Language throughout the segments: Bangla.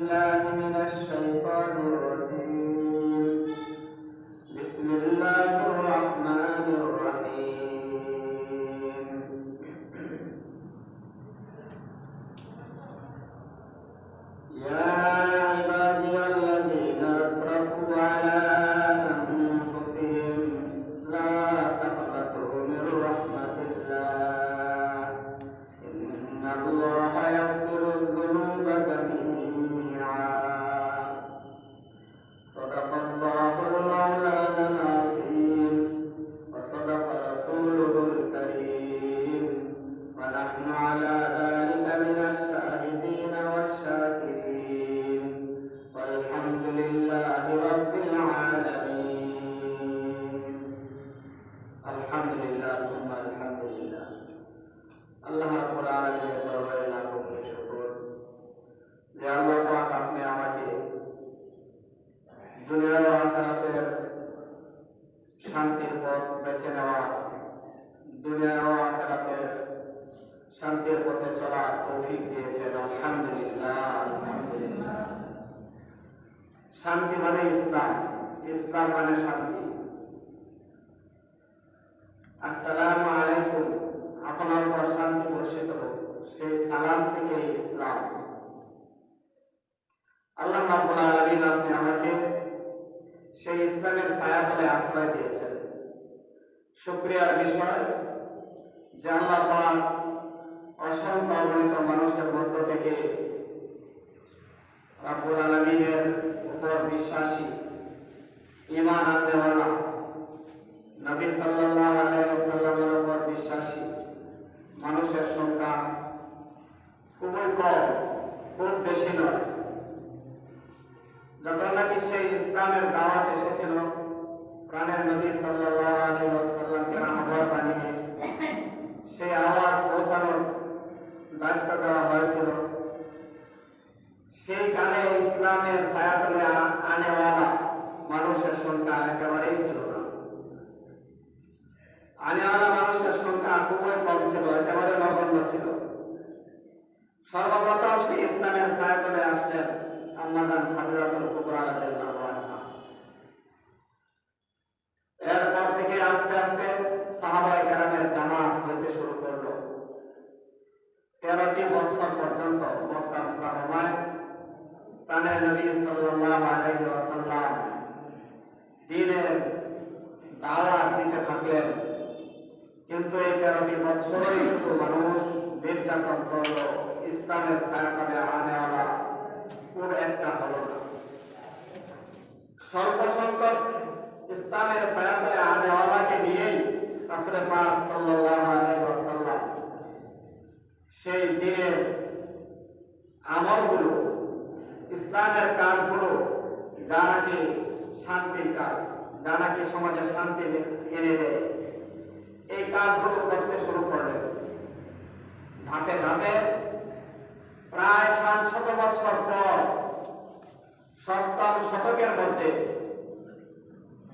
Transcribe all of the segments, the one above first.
الله من بسم الله الرحمن সেই ইসলামের ছায়া তলে আশ্রয় দিয়েছেন। শুকরিয়ার বিষয় যে আল্লাহ পাক অসংখ্য অগণিত মানুষের মধ্য থেকে রাব্বুল আলামিনের উপর বিশ্বাসী, ঈমান আননেওয়ালা নবী সাল্লাল্লাহু আলাইহি ওয়াসাল্লামের উপর বিশ্বাসী মানুষের সংখ্যা খুবই কম, খুব বেশি নয়। যখন নাকি সেই ইসলামের দাওয়াত এসেছিল, প্রাণের নবী ওয়াসাল্লামকে আহ্বান বানিয়ে সেই আওয়াজ পৌঁছানোর দায়িত্ব দেওয়া হয়েছিল। সেই কালে ইসলামের ছায়াতলে আ- আনেওয়ালা মানুষের সংখ্যা একেবারেই ছিল না। আনেওয়ালা মানুষের সংখ্যা খুবই কম ছিল, একেবারে নগণ্য ছিল। সর্বপ্রথম সেই ইসলামের ছায়াতলে আসলেন আম্মাজান খাদিজাতুল কুবরা রাদিয়াল্লাহু আনহা এরপর থেকে আস্তে আস্তে সাহাবায়ে কেরামের জামাত হইতে শুরু করল। তেরোটি বছর পর্যন্ত মক্কা মুকাররমায় প্রাণের নবী সাল্লাল্লাহু আলাইহি ওয়াসাল্লাম দ্বীনের দাওয়াত দিতে থাকলেন। কিন্তু এই তেরোটি বছরই শুধু মানুষ নির্যাতন করল, ইসলামের ছায়াতলে আনেওয়ালা খুব একটা হলো না। সংখ্যক ইসলামের ছায়াতলে আনেওয়ালাকে নিয়েই রাসূল পাক সাল্লাল্লাহু আলাইহি ওয়াসাল্লাম সেই দিনের আমলগুলো, ইসলামের কাজগুলো, যা নাকি শান্তির কাজ, যা নাকি সমাজে শান্তি এনে দেয়, এই কাজগুলো করতে শুরু করলেন। ধাপে ধাপে প্রায় সাত শত বছর পর সপ্তম শতকের মধ্যে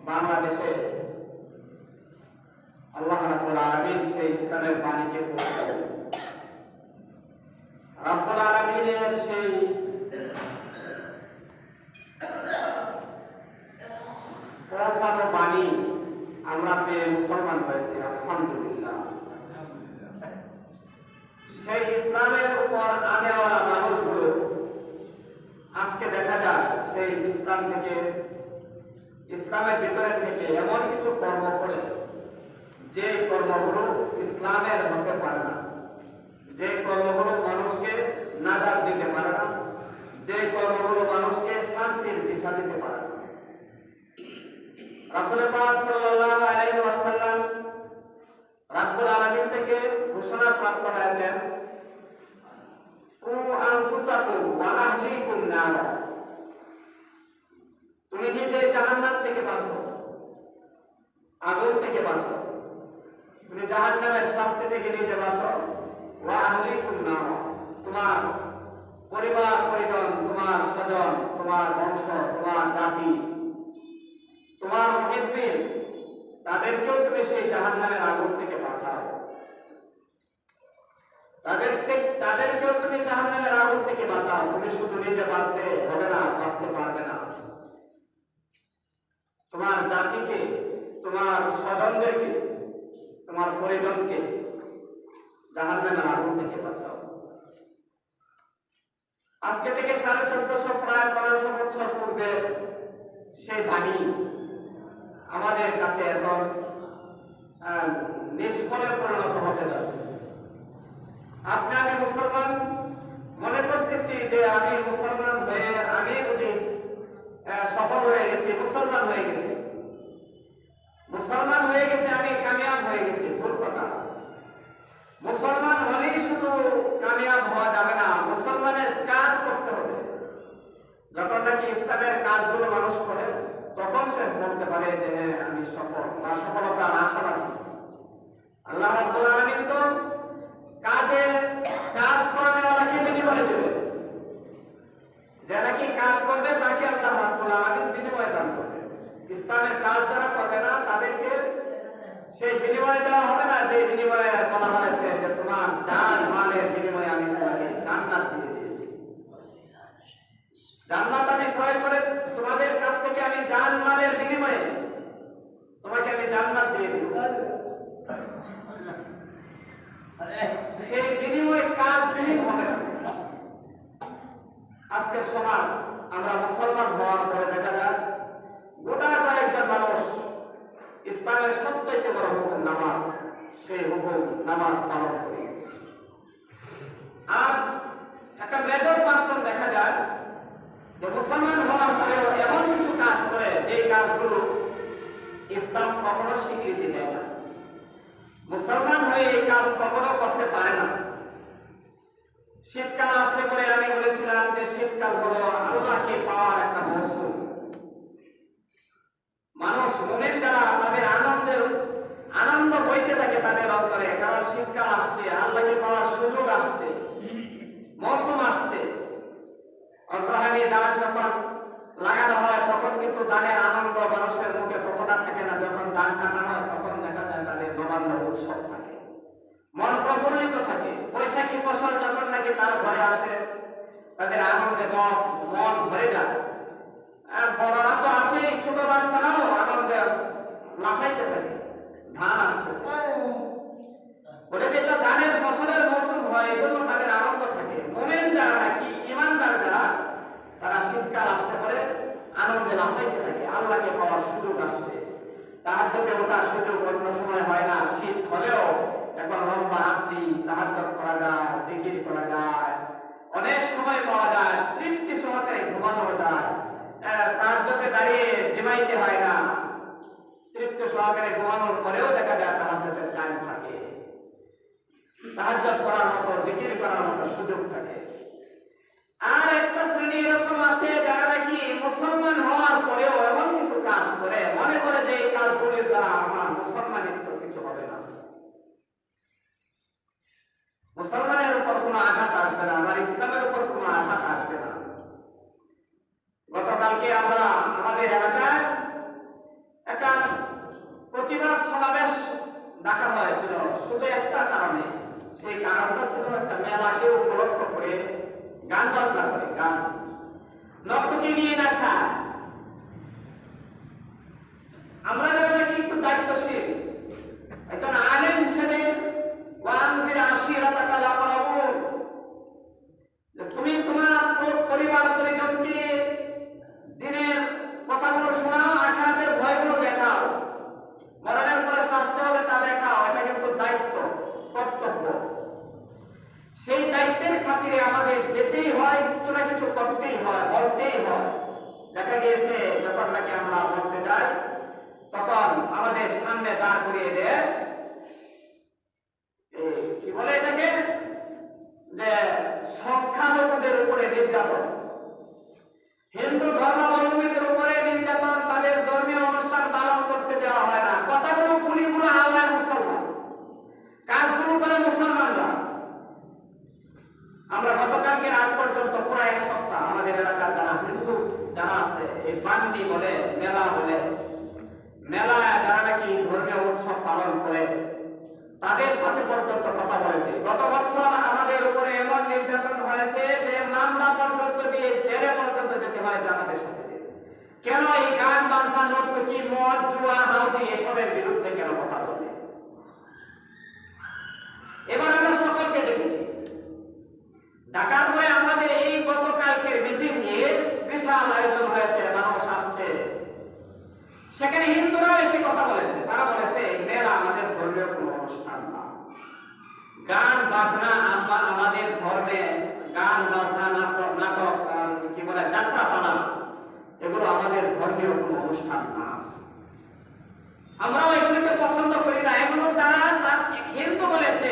বাংলাদেশে আল্লাহ রাব্বুল আলামিন সেই ইসলামের বাণীকে পৌঁছে রাব্বুল আলামিনের সেই পৌঁছানো বাণী আমরা পেয়ে মুসলমান হয়েছি আলহামদুলিল্লাহ সেই ইসলামের উপর আনেওয়ালা মানুষগুলো আজকে দেখা যায় সেই ইসলাম থেকে ইসলামের ভিতরে থেকে এমন কিছু কর্ম করে যে কর্মগুলো ইসলামের হতে পারে না যে কর্মগুলো মানুষকে নাজাত দিতে পারে না যে কর্মগুলো মানুষকে শান্তির দিশা দিতে পারে না রাসূল পাক সাল্লাল্লাহু আলাইহি ওয়াসাল্লাম রাব্বুল আলামিন থেকে ঘোষণা প্রাপ্ত হয়েছেন কু আনফুসাকুম ওয়া আহলিকুম নার তুমি নিজে জাহান্নাম থেকে বাঁচো আগুন থেকে বাঁচো। তুমি জাহান্নামের শাস্তি থেকে নিজে বাঁচো। ওয়া আহলিকুম তোমার পরিবার, পরিজন, তোমার স্বজন, তোমার বংশ, তোমার জাতি, তোমার মুহিব্বিন তাদেরকেও তুমি সেই জাহান্নামের আগুন থেকে বাঁচাও। তাদের তাদেরকেও তুমি জাহান্নামের আগুন থেকে বাঁচাও। তুমি শুধু নিজে বাঁচতে হবে না, বাঁচতে পারবে না। তোমার জাতিকে তোমার স্বজনদেরকে তোমার পরিজনকে জাহান্নামের আগুন থেকে বাঁচাও। আজকে থেকে সাড়ে চোদ্দশো প্রায় পনেরোশো বছর পূর্বে সেই বাণী আমাদের কাছে এখন নিষ্ফলে পরিণত হতে যাচ্ছে। আপনি আমি মুসলমান মনে করতেছি যে আমি মুসলমান হয়ে আমি আহ, সফল হয়ে গেছি মুসলমান হয়ে গেছি মুসলমান হয়ে গেছে আমি কামিয়াব হয়ে গেছি ভুল কথা। মুসলমান হলেই শুধু কামিয়াব হওয়া যাবে না মুসলমানের কাজ করতে হবে। যখন নাকি ইসলামের কাজগুলো মানুষ করে তখন সে বলতে পারে যে হ্যাঁ, আমি সফল বা সফলতার আশাবাদী আল্লাহ রাব্বুল আলামিন তো কাজে কাজ করানোওয়ালাকে বিনিময় দেবে যে নাকি কাজ করবে তাকে আল্লাহ রাব্বুল আলামিন বিনিময় দান করবে ইসলামের কাজ যারা করবে না সেই বিনিময় দেওয়া হবে না যে বিনিময়ে বলা হয়েছে যে তোমার জান মালের বিনিময়ে আমি তোমাকে জান্নাত দিয়ে দিয়েছি জান্নাত আমি ক্রয় করে তোমাদের কাছ থেকে আমি জান মালের বিনিময়ে তোমাকে আমি জান্নাত দিয়ে দিব সেই বিনিময় কাজ বিহীন হবে না আজকের সমাজ আমরা মুসলমান হওয়ার পরে দেখা যায় গোটা কয়েকজন মানুষ ইসলামের সবচাইতে বড় হুকুম নামাজ সেই হুকুম নামাজ পালন করি আর একটা মেজর পার্সন দেখা যায় যে মুসলমান হওয়ার পরেও এমন কিছু কাজ করে যে কাজগুলো ইসলাম কখনো স্বীকৃতি দেয় না মুসলমান হয়ে এই কাজ কখনো করতে পারে না। শীতকাল আসতে করে আমি বলেছিলাম যে শীতকাল হলো আল্লাহকে পাওয়ার একটা মৌসুম। মানুষ মনের যারা তাদের আনন্দের, আনন্দ বইতে থাকে তাদের অন্তরে, কারণ শীতকাল আসছে, আল্লাহকে পাওয়ার সুযোগ আসছে, মৌসুম আসছে। অগ্রহায়ণী দান যখন লাগানো হয়, তখন কিন্তু দানের আনন্দ মানুষের মুখে কতটা থাকে না, যখন দান কাটা হয় নবান্ন উৎসব থাকে। মন প্রফুল্লিত থাকে। বৈশাখী ফসল যখন নাকি তার ঘরে আসে, তাদের আনন্দে মন মন ভরে যায়। আর বড়রা তো আছে ছোট বাচ্চারাও আনন্দে লাফাইতে থাকে ধান আসতেছে বলে যে এটা ধানের ফসলের মৌসুম হয় এই জন্য তাদের আনন্দ থাকে মোমেন যারা নাকি ইমানদার যারা তারা শীতকাল আসতে পারে আনন্দে লাফাইতে থাকে আল্লাহকে পাওয়ার সুযোগ আসছে তাহার যদি ওঠার সুযোগ অন্য সময় হয় না শীত হলেও এখন লম্বা রাত্রি তাহার করা যায় জিকির করা যায় অনেক সময় পাওয়া যায় তৃপ্তি সহকারে ঘুমানো যায় আহ, তার যদি দাঁড়িয়ে জিমাইতে হয় না তৃপ্তি সহকারে ঘুমানোর পরেও দেখা যায় তাহার টাইম থাকে তাহাজ্জুদ করার মতো জিকির করার মতো সুযোগ থাকে আর একটা শ্রেণি এরকম আছে যারা নাকি মুসলমান হওয়ার পরেও এমন কিছু কাজ করে মনে করে যে এই কাজগুলির দ্বারা আমার মুসলমানিত্ব কিছু হবে না মুসলমানের উপর কোনো আঘাত আসবে না আমার ইসলামের উপর কোনো আঘাত আসবে না। গতকালকে আমরা আমাদের এলাকায় একটা প্রতিবাদ সমাবেশ ডাকা হয়েছিল, শুধু একটা কারণে। সেই কারণটা ছিল একটা মেলাকে উপলক্ষ করে গান বাজনা করে, গান। নর্তকে নিয়ে নাচা। আমরা যারা একটু দায়িত্বশীল, একজন আলেম হিসেবে ওয়ানজির আশিরাতাকা লাকরাবুন যে তুমি তোমার পরিবার পরিজনকে দিনের কথাগুলো শোনাও, আখেরাতের ভয়গুলো দেখাও। মরণের পরে স্বাস্থ্য হবে তা দেখাও। তাদের সাথে পর্যন্ত কথা বলেছে গত বছর আমাদের উপরে এমন নির্যাতন হয়েছে যে মামলা পর্যন্ত দিয়ে জেলে পর্যন্ত যেতে হয়েছে আমাদের সাথে। কেন এই গান বাজনা, নর্তকি, মদ, জুয়া, হাউজি এসবের বিরুদ্ধে কেন কথা বলবে এবার আমরা সকলকে দেখেছি। ঢাকার হয়ে আমাদের এই গতকালকের মিটিং নিয়ে বিশাল আয়োজন হয়েছে, মানুষ আসছে। সেখানে হিন্দুরাও এসে কথা বলেছে। তারা বলেছে মেয়েরা আমাদের ধর্মীয় কোনো গান বাজনা আমরা আমাদের ধর্মে গান বাজনা, নাটক নাটক কি বলে যাত্রা পালা এগুলো আমাদের ধর্মীয় কোনো অনুষ্ঠান না। আমরাও এগুলোকে পছন্দ করি না। এগুলো তারা খেলতে বলেছে।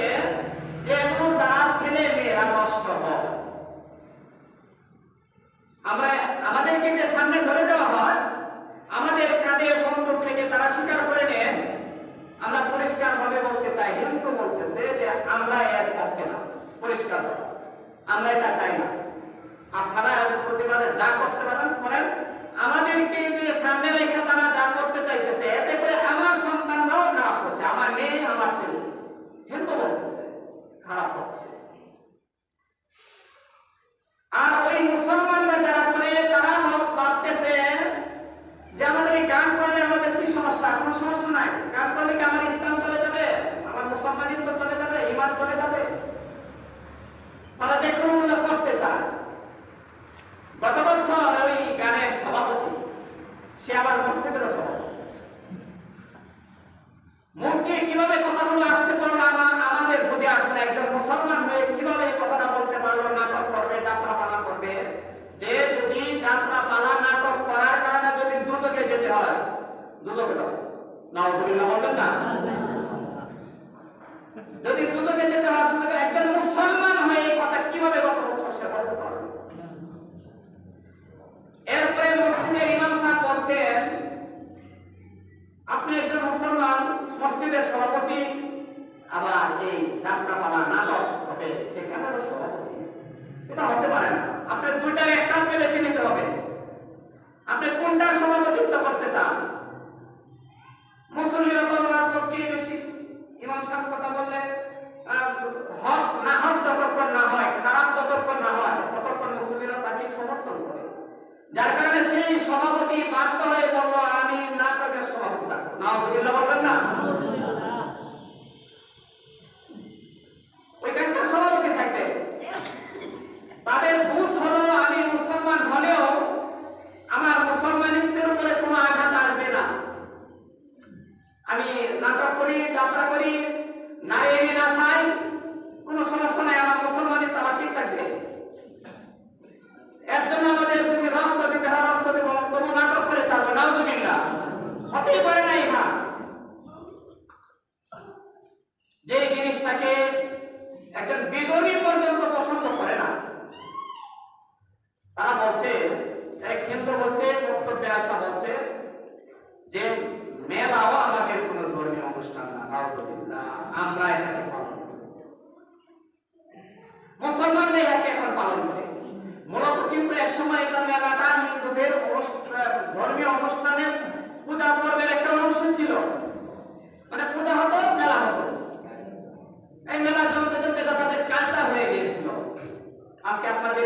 আজকে আপনাদের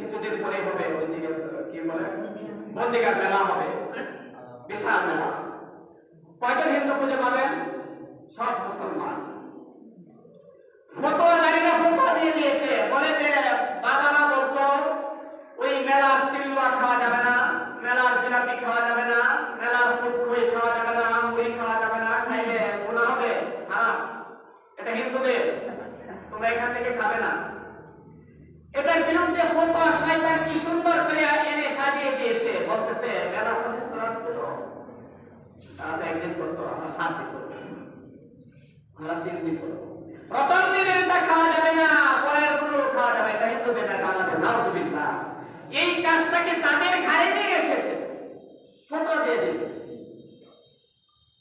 কিছুদিন পরে হবে ওইদিকে কি বলে? বন্দিগার মেলা হবে। বিশাল মেলা। কয়জন হিন্দু খুঁজে পাবেন? সব মুসলমান। ফতোয়া নারীরা ফতোয়া দিয়ে দিয়েছে। বলে যে বাবারা বলতো, ওই মেলার তিলুয়া খাওয়া যাবে না, মেলার জিলাপি খাওয়া যাবে না, মেলার ফুটখই খাওয়া যাবে না, মুড়ি খাওয়া যাবে না, খাইলে গুণা হবে, হারাম। এটা হিন্দুদের। তোমরা এখান থেকে খাবে না। এটার বিরুদ্ধে ফতোয়া শয়তান কি সুন্দর করে এনে সাজিয়ে দিয়েছে, বলতেছে, মেলা তো হিন্দুরা ছিল তারা তো একদিন করতো, আমরা সাত দিন করতো আমরা তিন দিন করব। প্রথম দিনে এটা খাওয়া যাবে না, পরেরগুলো খাওয়া যাবে এটা হিন্দুদের এটা আমাদের নাউজুবিল্লাহ। এই কাজটাকে তাদের ঘাড়ে নিয়ে এসেছে? ফতোয়া দিয়ে দিয়েছে।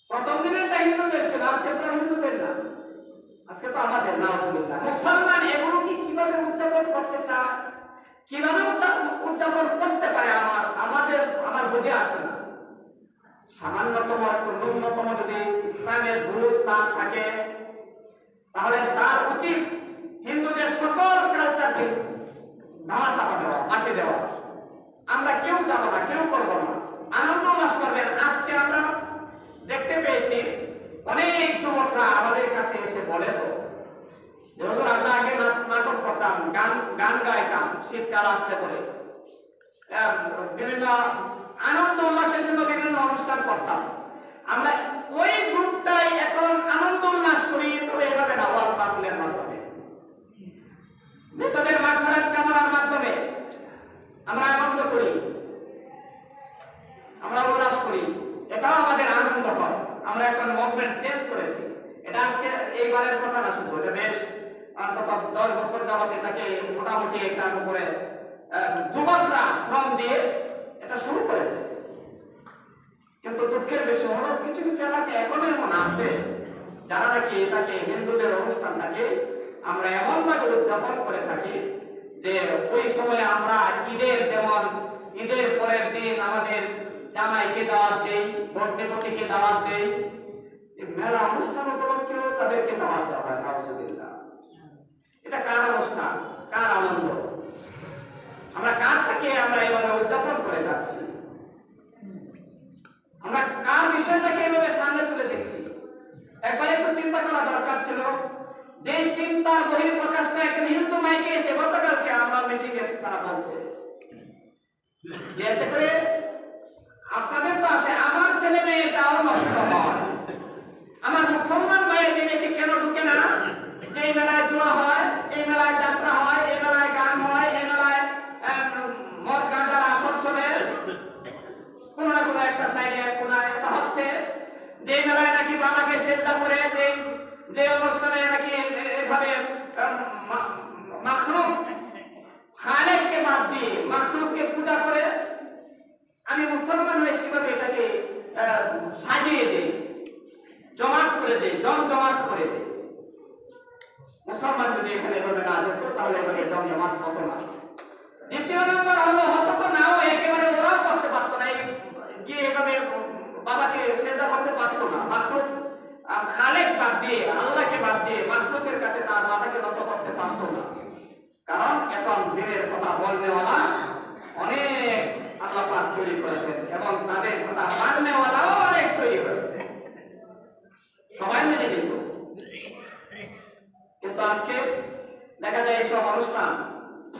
প্রথম দিনে এটা হিন্দুদের ছিল আজকে তো হিন্দুদের না। আজকে তো আমাদের নাম মুসলমান এগুলো কি কীভাবে উদযাপন করতে চায়? কীভাবে উদযাপন করতে পারে আমার? আমাদের আমার বুঝে আসে না। সামান্যতম ন্যূনতম যদি ইসলামের বুঝ তার থাকে, তাহলে তার উচিত হিন্দুদের সকল কালচারকে ধামা চাপা দেওয়া আটে দেওয়া। আমরা কেউ যাব না, কেউ করব না। আনন্দ মাস করবেন। আজকে আমরা দেখতে পেয়েছি অনেক যুবকরা আমাদের কাছে এসে বলে তো আমরা আগে নাটক করতাম, গান গান গাইতাম, শীতকাল আসতে পরে। বিভিন্ন আনন্দ উল্লাসের জন্য বিভিন্ন অনুষ্ঠান করতাম। আমরা ওই গ্রুপটাই এখন আনন্দ উল্লাস করি, তবে এভাবে না, ওয়াল পাপুলের মাধ্যমে। মৃতদের মাধ্যমে ক্যামেরার মাধ্যমে আমরা আনন্দ করি। আমরা উল্লাস করি। এটাও আমাদের আনন্দ হয়। আমরা এখন মুভমেন্ট চেঞ্জ করেছি। এটা আজকে এইবারের কথা না শুধু, এটা বেশ অন্তত দশ বছর যাবত এটাকে মোটামুটি এটার উপরে যুবকরা শ্রম দিয়ে এটা শুরু করেছে। কিন্তু দুঃখের বিষয় হলো, কিছু কিছু এলাকা এখনও এমন আছে, যারা নাকি এটাকে হিন্দুদের অনুষ্ঠানটাকে আমরা এমন ভাবে উদযাপন করে থাকি যে ওই সময় আমরা ঈদের যেমন ঈদের পরের দিন আমাদের জামাইকে দাওয়াত দেই ভগ্নিপতিকে দাওয়াত দেই এই মেলা অনুষ্ঠান উপলক্ষেও তাদেরকে দাওয়াত দেওয়া নাউজুবিল্লাহ। এটা কার অনুষ্ঠান কার আনন্দ? আমরা কার থেকে আমরা উদযাপন করে যাচ্ছি? আমরা কার বিষয়টাকে এভাবে সামনে তুলে দিচ্ছি? একবার একটু চিন্তা করা দরকার ছিল। যে চিন্তার বহির প্রকাশটা একজন হিন্দু মাইকে এসে গতকালকে আমরা মিটিং এ তারা বলছে। যেতে করে আপনাদের তো আছে, আমার ছেলে মেয়ে তাও নষ্ট হয় আমার মুসলমান ভাইয়ের বিবেকে কেন ঢুকে না? যে মেলায় জোয়া হয়, এই মেলায় যাত্রা হয়, এই মেলায় গান হয়, এই মেলায় মদ গাঁজার আসর চলে। কোনো না কোনো একটা সাইডে কোনায় একটা হচ্ছে। যে মেলায় নাকি বাবাকে সেজদা করে যে যে অনুষ্ঠানে নাকি এ- এভাবে আম, মা- মাখলুক খালেককে বাদ দিয়ে মাখলুককে পূজা করে আমি মুসলমান হয়ে কীভাবে এটাকে আহ, সাজিয়ে দেই জমাট করে দেই জম জমাট করে দেই মুসলমান যদি এখানে এভাবে না যেত তাহলে এভাবে জম জমাট হতো না দ্বিতীয় নম্বর হলো হতো তো নাও একেবারে ওরাও করতে পারতো না এই গিয়ে এভাবে বাবাকে সেজদা করতে পারতো না মাখলুক আহ, খালেক বাদ দিয়ে আল্লাহকে বাদ দিয়ে মাখলুকের কাছে তার মাথাকে নত করতে পারতো না কারণ এখন দিনের কথা বলনেওয়ালা অনেক আল্লাহ পাক তৈরি করেছেন এবং তাদের কথা মাননেওয়ালাও অনেক তৈরি হয়েছে সবাই মেনে নিত কিন্তু আজকে দেখা যায় এইসব অনুষ্ঠান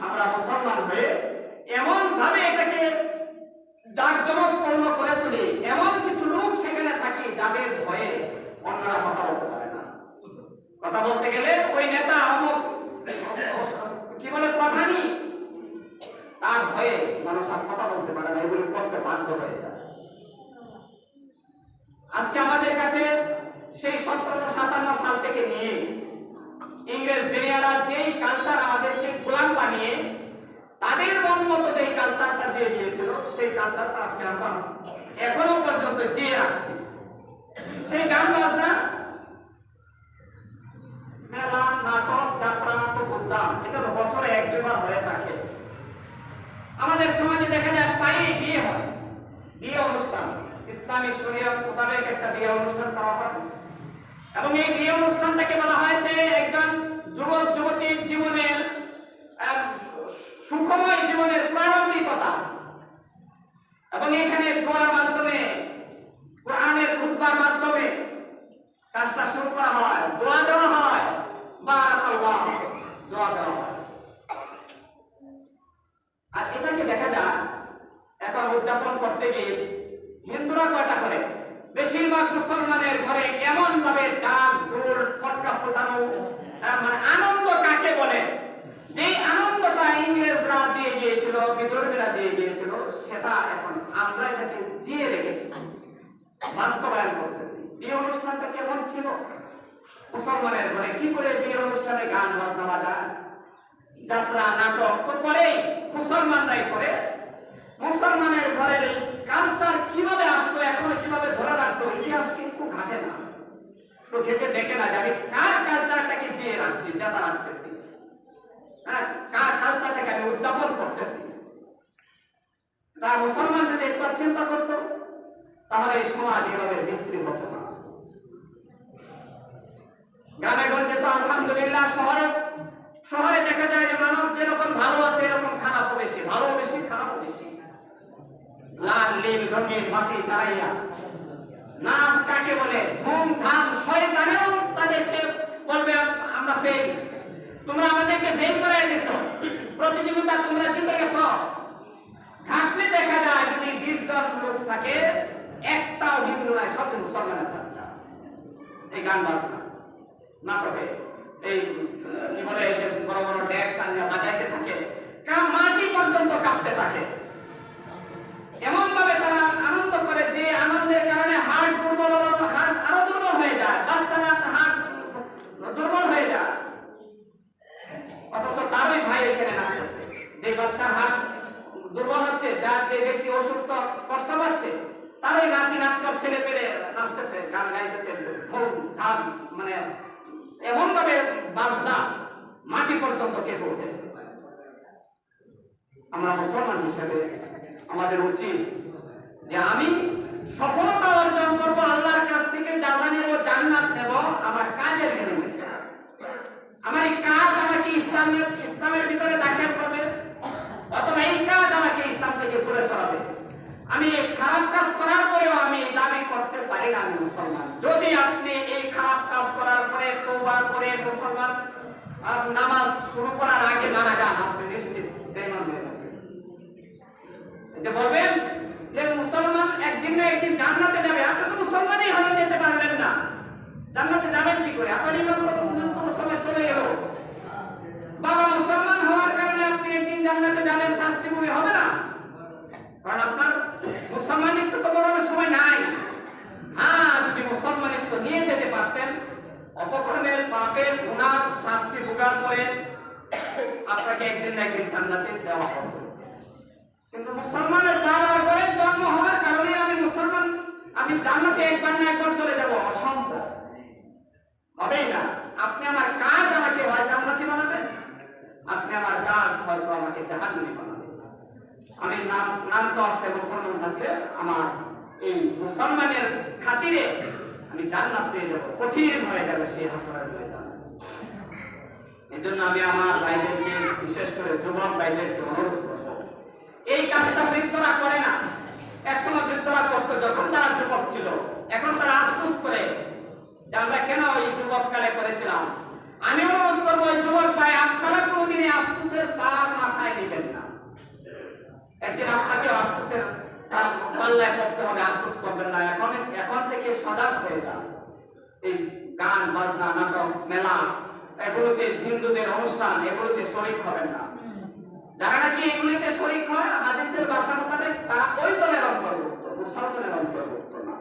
আমরা মুসলমান হয়ে এমন ভাবে এটাকে জাঁকজমকপূর্ণ করে তুলি এমন কিছু লোক সেখানে থাকি যাদের ভয়ে অন্যরা কথা বলতে পারে না কথা বলতে গেলে ওই নেতা অমুক কি বলে প্রধানই তার ভয়ে মানুষ আর কথা বলতে পারে না এগুলো করতে বাধ্য হয়ে যায় আজকে আমাদের কাছে সেই সতেরোশো সাতান্ন সাল থেকে নিয়ে ইংরেজ বেরিয়ারা যেই কালচার আমাদেরকে গোলাম বানিয়ে তাদের মন মতো যেই কালচারটা দিয়ে দিয়েছিল সেই আজকে আমরা এখনও পর্যন্ত জিয়ে রাখছি। সেই গান বাজনা? মেলা, নাটক, যাত্রা তো বুঝলাম এটা তো বছরে এক দুবার হয়ে থাকে। আমাদের সমাজে দেখা যায় পায়ে বিয়ে হয়। বিয়ে অনুষ্ঠান। ইসলামিক শরিয়া মোতাবেক একটা বিয়ে অনুষ্ঠান করা হয়। এবং এই বিয়ে অনুষ্ঠানটাকে বলা হয়েছে একজন যুবক, যুবতীর জীবনের সুখময় জীবনের প্রারম্ভিকতা। এবং এখানে দোয়ার মাধ্যমে, কোরআনের খুতবার মাধ্যমে কাজটা শুরু করা হয়, দোয়া দেওয়া হয়, বারাকাল্লাহ, দোয়া দেওয়া হয়। আর এটাকে দেখা যায়, এখন উদযাপন করতে গিয়ে হিন্দুরা কয়টা করে? বেশিরভাগ মুসলমানের ঘরে এমন ভাবে ঢোল, ফটকা ফোটানো মানে আনন্দ কাকে বলে? যে আনন্দটা ইংরেজরা দিয়ে গিয়েছিল দিয়ে গিয়েছিল সেটা এখন আমরা এটাকে জিয়ে রেখেছি। বাস্তবায়ন করতেছি। এই অনুষ্ঠানটা কেমন ছিল? মুসলমানের ঘরে কি করে বিয়ে অনুষ্ঠানে গান বাজনা বাজায়? যাত্রা, নাটক তো করেই, মুসলমানরাই করে। মুসলমানের ঘরের কালচার কীভাবে আসলো, এখনও কীভাবে ধরে রাখতো ইতিহাস কিন্তু ঘাটে না। তো ঘেটে দেখে না যাবে কার কালচারটাকে চেয়ে রাখছি যাতা রাখতেছি। হ্যাঁ তাহলে সমাজ এভাবে মিশ্রি গঞ্জে তো আলহামদুলিল্লাহ শহরে শহরে দেখা যায় মানুষ যেরকম ভালো আছে, এরকম খারাপও বেশি ভালো বেশি, খারাপও বেশি। লাল, নীল, রঙের বাতি তারাইয়া। নাচ কাকে বলে? ধুম ধাম শয়তানেও তাদেরকে বলবে, আমরা ফেল তোমরা আমাদেরকে ফেল করে দিছো। প্রতিযোগিতা তোমরা জিতে গেছো। ঘাটলে দেখা যায় যদি বিশ জন লোক থাকে, একটাও হিন্দু নাই, সব মুসলমানের বাচ্চা। এই গান বাজনা, নাটকে। এই বলে যে বড় বড় ড্যাক্স আনিয়া বাজাইতে থাকে মাটি পর্যন্ত কাঁপতে থাকে। এমন ভাবে তারা আনন্দ করে যে আনন্দের কারণে হাড় দুর্বল হলো হাড় আরও দুর্বল হয়ে যায় বাচ্চারা হাড় দুর্বল হয়ে যায় অথচ তারই ভাই এখানে নাচতেছে যে বাচ্চার হাত দুর্বল হচ্ছে যার যে ব্যক্তি অসুস্থ কষ্ট পাচ্ছে তারই নাতি নাতকর ছেলে পেলে নাচতেছে গান গাইতেছে ঢোল ঢাক মানে এমন ভাবে বাজনা মাটি পর্যন্ত কেঁপে ওঠে আমরা মুসলমান হিসেবে আমাদের উচিত যে আমি সফলতা অর্জন করব আল্লাহর কাছ থেকে যা নেব জান্নাত নেব আমার কাজের বিনিময়ে আমার এই কাজ আমাকে ইসলামের ইসলামের ভিতরে দাখিল করবে অথবা এই কাজ আমাকে ইসলাম থেকে দূরে সরাবে আমি এই খারাপ কাজ করার পরেও আমি দাবি করতে পারি না আমি মুসলমান। যদি আপনি এই খারাপ কাজ করার পরে তওবা করে মুসলমান আর নামাজ শুরু করার আগে মারা যান, আপনি নিশ্চিত হয়ে যে বলবেন যে মুসলমান একদিন না একদিন জান্নাতে যাবে, আপনি তো মুসলমানই হলে যেতে পারবেন না। জান্নাতে যাবেন কি করে? আপনার ইমান কত কোন সময় চলে গেল? বাবা, মুসলমান হওয়ার কারণে আপনি একদিন জান্নাতে যাবেন, শাস্তি ভূমি হবে না। কারণ আপনার মুসলমানিত্ব তো বড় সময় নাই। হ্যাঁ মুসলমানিত্ব নিয়ে যেতে পারতেন, অপকর্মের পাপের গুনার শাস্তি ভোগার পরে আপনাকে একদিন না একদিন জান্নাতে দেওয়া হবে। কিন্তু মুসলমানের বাবার ঘরে জন্ম হওয়ার কারণে আমি মুসলমান, আমি জান্নাতে একবার না একবার চলে যাব, অসম্ভব। হবেই না। আপনি আমার কাজ আমাকে হয় জান্নাতি বানাবেন, আপনি আমার কাজ হয়তো আমাকে জাহান্নামী বানাবেন। আমি নাম নাম তো আসতে মুসলমান থাকলে আমার এই মুসলমানের খাতিরে আমি জান্নাত পেয়ে যাব। কঠিন হয়ে যাবে সেই হাসরের ময়দান। এই জন্য আমি আমার ভাইদেরকে, বিশেষ করে যুবক ভাইদেরকে অনুরোধ এই কাজটা বৃদ্ধরা করে না। একসময় বৃদ্ধরা করতো, যখন তারা যুবক ছিল। এখন তারা আফসোস করে যে আমরা কেন এই যুবক কালে করেছিলাম? আমি অনুরোধ করব, এই যুবক ভাই, আপনারা কোনোদিন আফসোসের পার মাথায় নেবেন না। একদিন আপনাকে আফসোসের তার পাল্লায় করতে হবে, আফসোস করবেন না। এখন এখন থেকে সজাগ হয়ে যান। এই গান, বাজনা, নাটক, মেলা, এগুলোতে হিন্দুদের অনুষ্ঠান, এগুলোতে শরিক হবেন না। যারা নাকি এগুলিতে শরিক হয়, হাদিসের ভাষা মোতাবেক তারা ওই দলের অন্তর্ভুক্ত, মুসলমানের অন্তর্ভুক্ত না।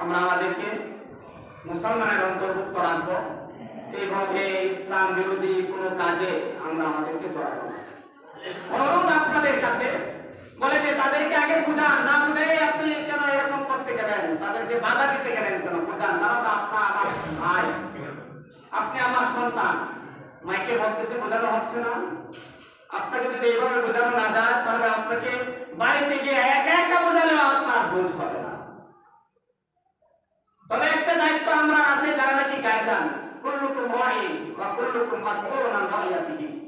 আমরা আমাদেরকে মুসলমানের অন্তর্ভুক্ত রাখব এইভাবে ইসলাম বিরোধী কোনো কাজে আমরা আমাদেরকে জড়াবো অনুরোধ আপনাদের কাছে বলে যে তাদেরকে আগে বুঝান, না বুঝাই আপনি কেন এরকম করতে গেলেন? তাদেরকে বাধা দিতে গেলেন কেন? বুঝান, তারা তো আপনার ভাই। আপনি আমার সন্তান। মাইকে বলতেছে, বোঝানো হচ্ছে না। আপনাকে যদি এইভাবে বোঝানো না যায়, তাহলে আপনাকে বাড়িতে গিয়ে একা একা বোঝালে আপনার বোঝ হবে না। তবে একটা দায়িত্ব আমরা আছে, যারা নাকি গায়দান কুল্লুকুম রাই বা কুল্লুকুম মাসউলুন আন রাইয়াতিহি।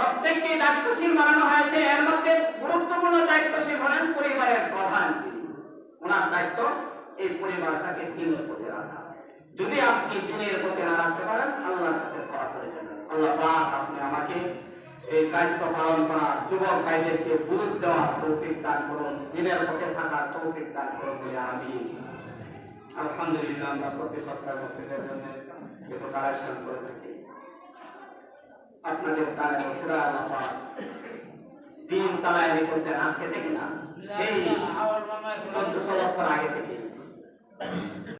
প্রত্যেককে দায়িত্বশীল বানানো হয়েছে। এর মধ্যে গুরুত্বপূর্ণ দায়িত্বশীল হলেন পরিবারের প্রধান যিনি। ওনার দায়িত্ব এই পরিবারটাকে দিনের পথে রাখা। যদি আপনি দিনের পথে না রাখতে পারেন, আল্লাহর কাছে ধরা পড়ে যাবেন আল্লাহ পাক আপনি আমাকে এই দায়িত্ব পালন করা যুবক ভাইদেরকে বুঝ দেওয়ার তৌফিক দান করুন। দিনের পথে থাকার তৌফিক দান করুন বলে আমি আলহামদুলিল্লাহ আমরা প্রতি সপ্তাহে মসজিদের জন্য কিছু কালেকশন করে থাকি। আপনাদের তারা সুরা আল্লাহ দিন চালায় রেখেছেন আজকে থেকে না সেই চোদ্দশো বছর আগে থেকে।